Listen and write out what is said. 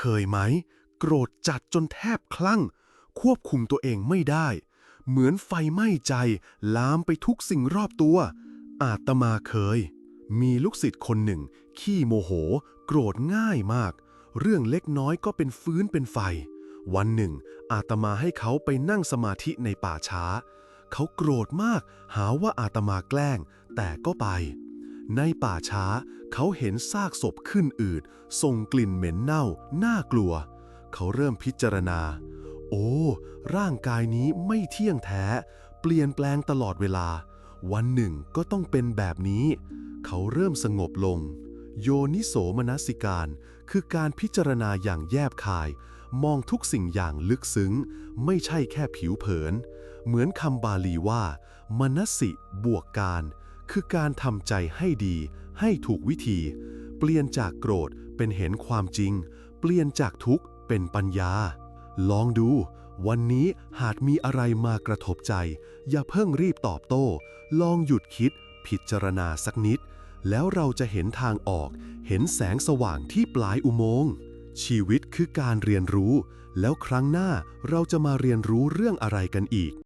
เคยไหม โกรธจัดจนแทบคลั่ง ควบคุมตัวเองไม่ได้ เหมือนไฟไหม้ใจ ลามไปทุกสิ่งรอบตัว อาตมาเคย มีลูกศิษย์คนหนึ่ง ขี้โมโห โกรธง่ายมาก เรื่องเล็กน้อยก็เป็นฟื้นเป็นไฟ วันหนึ่ง อาตมาให้เขาไปนั่งสมาธิในป่าช้า เขาโกรธมาก หาว่าอาตมาแกล้ง แต่ก็ไป ในป่าช้าเขาเห็นซากศพขึ้นอืดส่งกลิ่นเหม็นเน่า น่ากลัว เขาเริ่มพิจารณา โอ้ ร่างกายนี้ไม่เที่ยงแท้ เปลี่ยนแปลงตลอดเวลา วันหนึ่งก็ต้องเป็นแบบนี้ เขาเริ่มสงบลง โยนิโสมนสิการ คือการพิจารณาอย่างแยบคาย มองทุกสิ่งอย่างลึกซึ้ง ไม่ใช่แค่ผิวเผิน เหมือนคำบาลีว่า มนสิบวกการ คือการทำใจให้ดี ให้ถูกวิธี เปลี่ยนจากโกรธเป็นเห็นความจริง เปลี่ยนจากทุกข์เป็นปัญญา ลองดู วันนี้หากมีอะไรมากระทบใจ อย่าเพิ่งรีบตอบโต้ ลองหยุดคิด พิจารณาสักนิด แล้วเราจะเห็นทางออก เห็นแสงสว่างที่ปลายอุโมงค์ชีวิตคือการเรียนรู้ แล้วครั้งหน้าเราจะมาเรียนรู้เรื่องอะไรกันอีก